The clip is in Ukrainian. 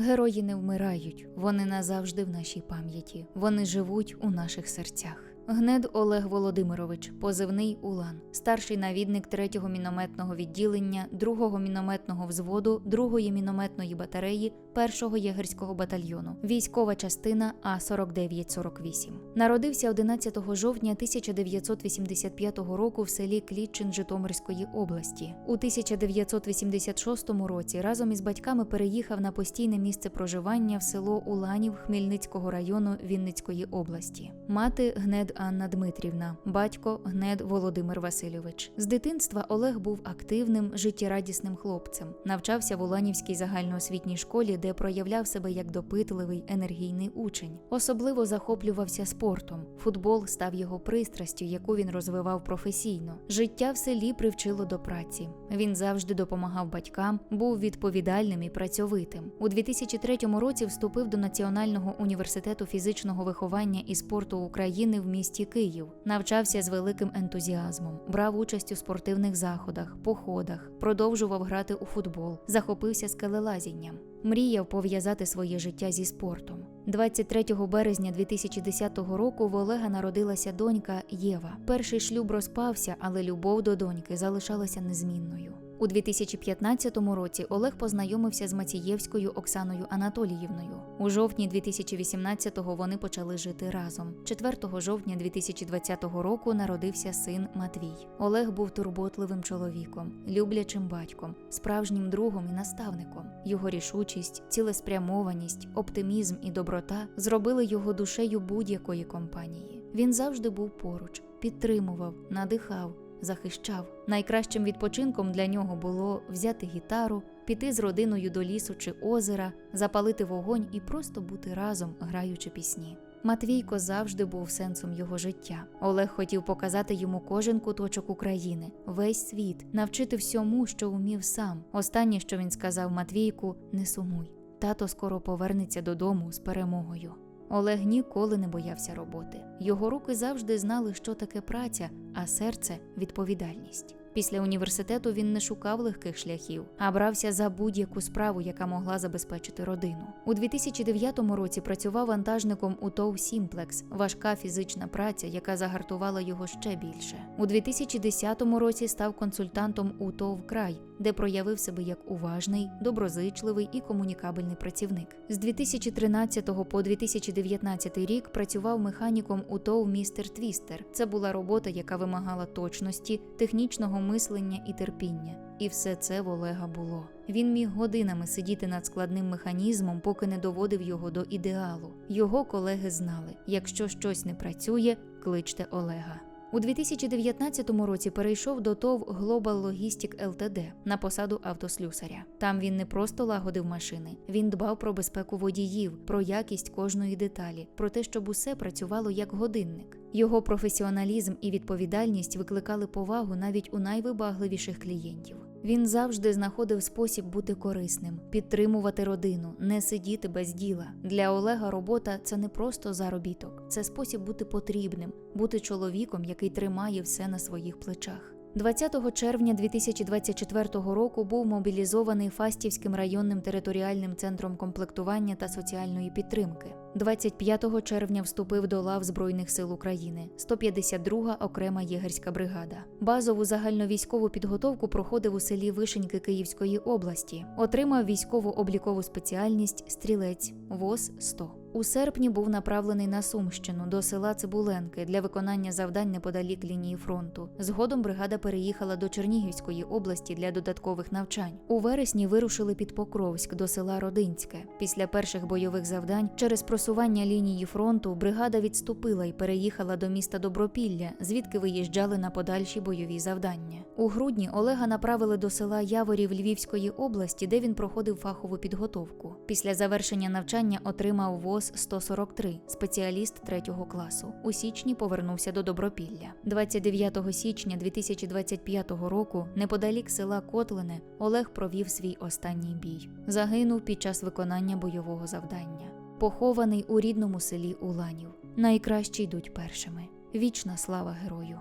Герої не вмирають, вони назавжди в нашій пам'яті, вони живуть у наших серцях. Гнед Олег Володимирович, позивний Улан, старший навідник 3-го мінометного відділення 2-го мінометного взводу 2-ї мінометної батареї 1-го єгерського батальйону, військова частина А4948. Народився 11 жовтня 1985 року в селі Клітчин Житомирської області. У 1986 році разом із батьками переїхав на постійне місце проживання в село Уланів Хмельницького району Вінницької області. Мати Гнед Анна Дмитрівна, батько Гнед Володимир Васильович. З дитинства Олег був активним, життєрадісним хлопцем. Навчався в Уланівській загальноосвітній школі, де проявляв себе як допитливий, енергійний учень. Особливо захоплювався спортом. Футбол став його пристрастю, яку він розвивав професійно. Життя в селі привчило до праці. Він завжди допомагав батькам, був відповідальним і працьовитим. У 2003 році вступив до Національного університету фізичного виховання і спорту України в місті Київ. Навчався з великим ентузіазмом, брав участь у спортивних заходах, походах, продовжував грати у футбол, захопився скелелазінням. Мріяв пов'язати своє життя зі спортом. 23 березня 2010 року в Олега народилася донька Єва. Перший шлюб розпався, але любов до доньки залишалася незмінною. У 2015 році Олег познайомився з Мацієвською Оксаною Анатоліївною. У жовтні 2018-го вони почали жити разом. 4 жовтня 2020 року народився син Матвій. Олег був турботливим чоловіком, люблячим батьком, справжнім другом і наставником. Його рішучість, цілеспрямованість, оптимізм і доброта зробили його душею будь-якої компанії. Він завжди був поруч, підтримував, надихав захищав. Найкращим відпочинком для нього було взяти гітару, піти з родиною до лісу чи озера, запалити вогонь і просто бути разом, граючи пісні. Матвійко завжди був сенсом його життя. Олег хотів показати йому кожен куточок України, весь світ, навчити всьому, що умів сам. Останнє, що він сказав Матвійку, не сумуй. Тато скоро повернеться додому з перемогою. Олег ніколи не боявся роботи. Його руки завжди знали, що таке праця, а серце відповідальність. Після університету він не шукав легких шляхів, а брався за будь-яку справу, яка могла забезпечити родину. У 2009 році працював вантажником у ТОВ Сімплекс, важка фізична праця, яка загартувала його ще більше. У 2010 році став консультантом у ТОВ Край, де проявив себе як уважний, доброзичливий і комунікабельний працівник. З 2013 по 2019 рік працював механіком у ТОВ Містер Твістер. Це була робота, яка вимагала точності, технічного мислення і терпіння. І все це в Олега було. Він міг годинами сидіти над складним механізмом, поки не доводив його до ідеалу. Його колеги знали: якщо щось не працює, кличте Олега. У 2019 році перейшов до ТОВ Global Logistic Ltd на посаду автослюсаря. Там він не просто лагодив машини, він дбав про безпеку водіїв, про якість кожної деталі, про те, щоб усе працювало як годинник. Його професіоналізм і відповідальність викликали повагу навіть у найвибагливіших клієнтів. Він завжди знаходив спосіб бути корисним, підтримувати родину, не сидіти без діла. Для Олега робота це не просто заробіток, це спосіб бути потрібним, бути чоловіком, який тримає все на своїх плечах. 20 червня 2024 року був мобілізований Фастівським районним територіальним центром комплектування та соціальної підтримки. 25 червня вступив до лав Збройних сил України, 152-га окрема єгерська бригада. Базову загальновійськову підготовку проходив у селі Вишеньки Київської області. Отримав військову облікову спеціальність стрілець ВОЗ 100 У серпні був направлений на Сумщину до села Цибуленки для виконання завдань неподалік лінії фронту. Згодом бригада переїхала до Чернігівської області для додаткових навчань. У вересні вирушили під Покровськ до села Родинське. Після перших бойових завдань через просування лінії фронту бригада відступила і переїхала до міста Добропілля, звідки виїжджали на подальші бойові завдання. У грудні Олега направили до села Яворів Львівської області, де він проходив фахову підготовку. Після завершення навчання отримав ВОЗ 143, спеціаліст третього класу. У січні повернувся до Добропілля. 29 січня 2025 року, неподалік села Котлине, Олег провів свій останній бій. Загинув під час виконання бойового завдання. Похований у рідному селі Уланів. Найкращі йдуть першими. Вічна слава герою!